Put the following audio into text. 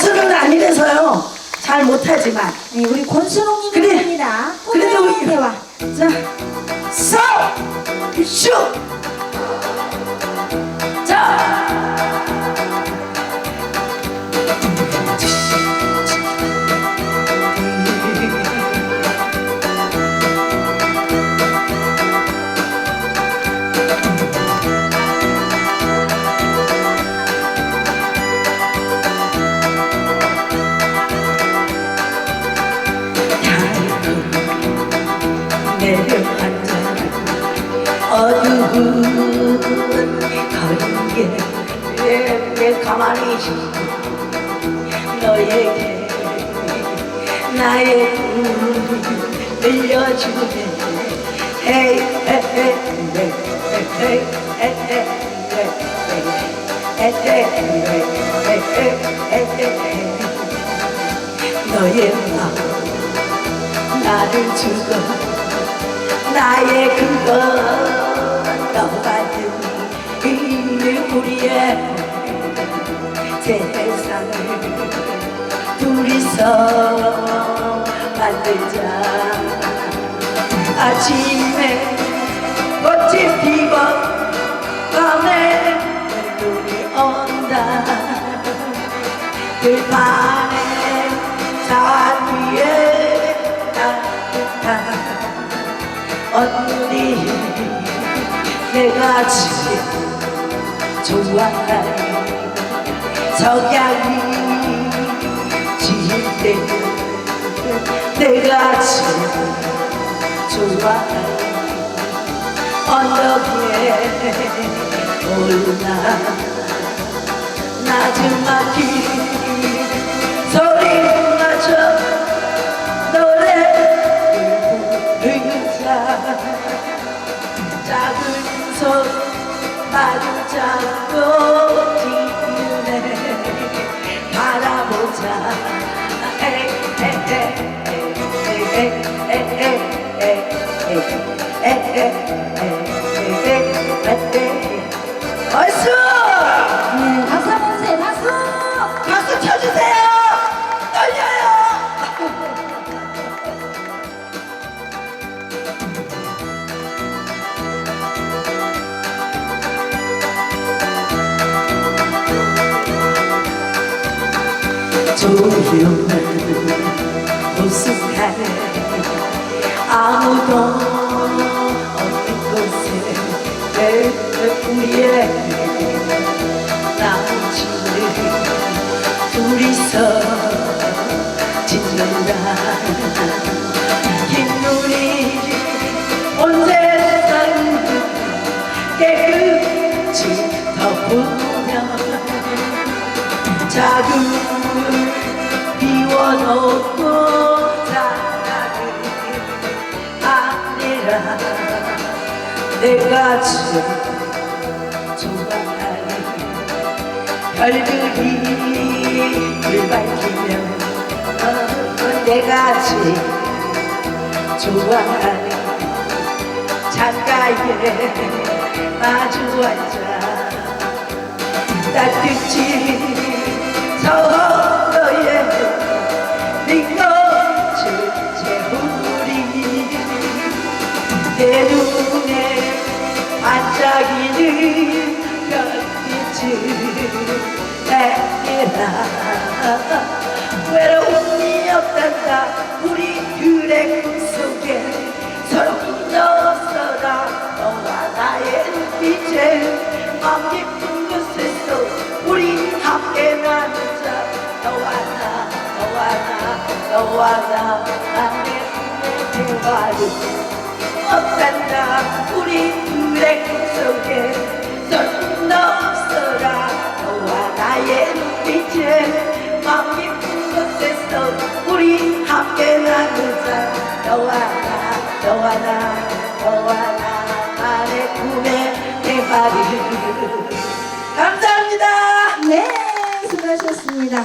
가수는 아니라서요. 잘 못하지만. 네, 우리 권순홍님 그래. 부릅니다. 그래도 우리- 대화. 자, 서, 슈. 거기에 내 가만히 있고 너에게 나의 꿈을 들려주네 헤이 헤헤 헤헤 헤헤 너의 마음 나를 주고 나의 근거 너같은 이 우리의 세상을 둘이서 만들자. 아침에 꽃이 피고 밤에 눈이 온다. 들판 내가 지금 좋아하는 석양이 지을 때 내가 지금 좋아하는 언덕에 올라 나지막히 얼쑤! 조용한 호숫가에 아무도 없는 곳에 내 우리의 남친을 둘이서 짓는다. 긴 눈이 온 세상 깨끗이 덮으며 작은 없고 다가는 아니라 내가 지금 조만간에 별들이 밝히면 어, 내가 지금 조만간에 창가에 마주 앉아 따뜻지 내 눈에 반짝이는 별빛을 내라 외로움이 없단다 우리들의 꿈속에 서로 불러서라 너와 나의 눈빛에 마음 깊은 곳에서 우리 함께 나누자. 너와 나 너와 나 너와 나. 나의 꿈의 대화를 없단다. 우리 둘의 꿈속에 서로 넣어라. 너와 나의 눈빛에 마음 깊은 곳에서 우리 함께 나누자. 너와 나 너와 나 너와 나. 나의 꿈의 대화를 감사합니다. 네, 수고하셨습니다. 어,